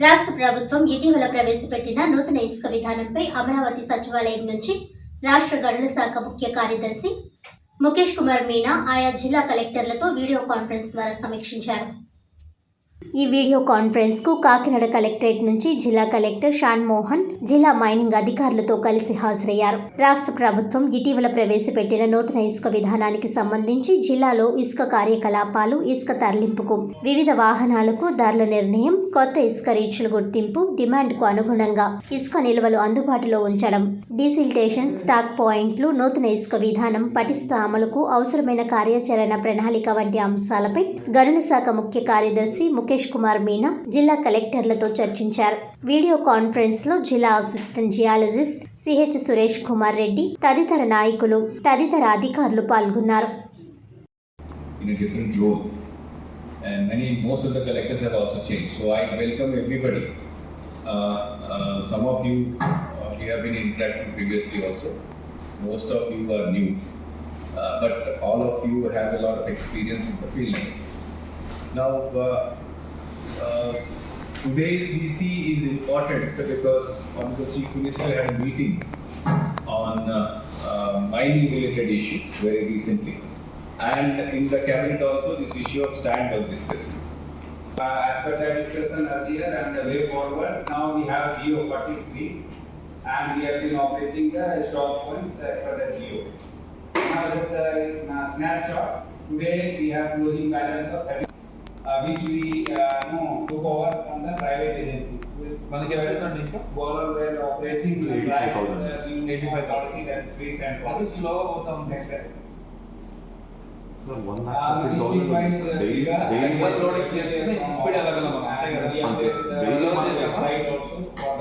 రాష్ట్ర ప్రభుత్వం ఇటీవల ప్రవేశపెట్టిన నూతన ఇసుక విధానంపై అమరావతి సచివాలయం నుంచి రాష్ట్ర గనుల శాఖ ముఖ్య కార్యదర్శి ముఖేష్ కుమార్ మీనా ఆయా జిల్లా కలెక్టర్లతో వీడియో కాన్ఫరెన్స్ ద్వారా సమీక్షించారు. ఈ వీడియో కాన్ఫరెన్స్కు కాకినాడ కలెక్టరేట్ నుంచి జిల్లా కలెక్టర్ షాన్ మోహన్ జిల్లా మైనింగ్ అధికారులతో కలిసి హాజరయ్యారు. రాష్ట్ర ప్రభుత్వం ఇటీవల ప్రవేశపెట్టిన నూతన ఇసుక విధానానికి సంబంధించి జిల్లాలో ఇసుక కార్యకలాపాలు ఇసుక తరలింపుకు వివిధ వాహనాలకు ధరల నిర్ణయం కొత్త ఇసుక రీచ్ల గుర్తింపు డిమాండ్కు అనుగుణంగా ఇసుక నిల్వలు అందుబాటులో ఉంచడం. డీసిల్టేషన్ స్టాక్ పాయింట్లు నూతన ఇసుక విధానం పటిష్ట అమలుకు అవసరమైన కార్యాచరణ ప్రణాళిక వంటి అంశాలపై గనుల శాఖ ముఖ్య కార్యదర్శి ముఖేష్ కుమార్ మీనా జిల్లా కలెక్టర్లతో చర్చించారు. వీడియో కాన్ఫరెన్స్లో జిల్లా assistant geologist CH Suresh Kumar Reddy తదితర నాయకులు తదితర అధికారులు పాల్గొన్నారు. And many, most of the collectors have also changed. So I welcome everybody. Uh, uh, some of you, uh, we have been interacting previously also. Most of you are new. Uh, but all of you have a lot of experience in the field. Now, uh, uh, today's BC is important because on Honorable Chief Minister had a meeting on uh, uh, mining related issue very recently. And in the cabinet also, this issue of sand was discussed. Uh, as per the discussion earlier and the way forward, now we have Geo forty-three and we have been operating the stop points as per the Geo. Now just a uh, snapshot, today we have closing balance of thirty, uh, which we, uh, know, took over from the private agency. మనకి ఎంత ఉందండి ఇంకా? Bowler were operating the 85,000. private, uh, in 85,000. policy that free and. అది slow అవుతాం Next step. sir one Uh, lakh thirty thousand uh, daily daily Overloading చేస్తే speed వెళ్ళగలం అంతే కదా? And